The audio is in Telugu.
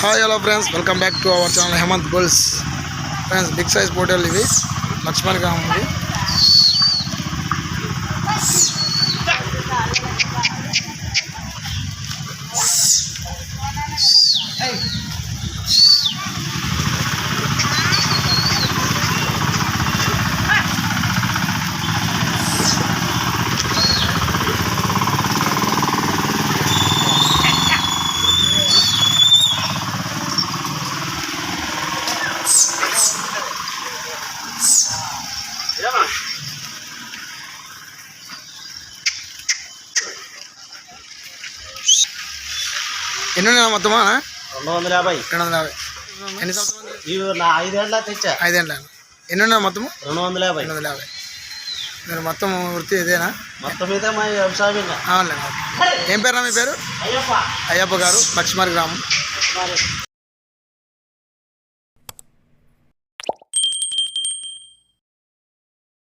Hi hello friends welcome back to our channel Hemanth bulls friends big size పోటీలు ఇవి లక్ష్మణ్ ఉంది. ఎన్ని ఉన్నాయి మొత్తమా? రెండు వందల యాభై. రెండు వందల యాభై. ఎన్ని సంవత్సరాలు? నా ఐదేళ్ళ తెచ్చా? ఐదేళ్ళ. ఎన్ని ఉన్నాయి మొత్తము? రెండు వందల యాభై. రెండు వందల యాభై. మీరు మొత్తం వృత్తి ఇదేనా? మొత్తం మీద మా వ్యవసాయం ఏం పేరు మీ పేరు? అయ్యప్ప. అయ్యప్ప గారు లక్ష్మణ్ గ్రామం.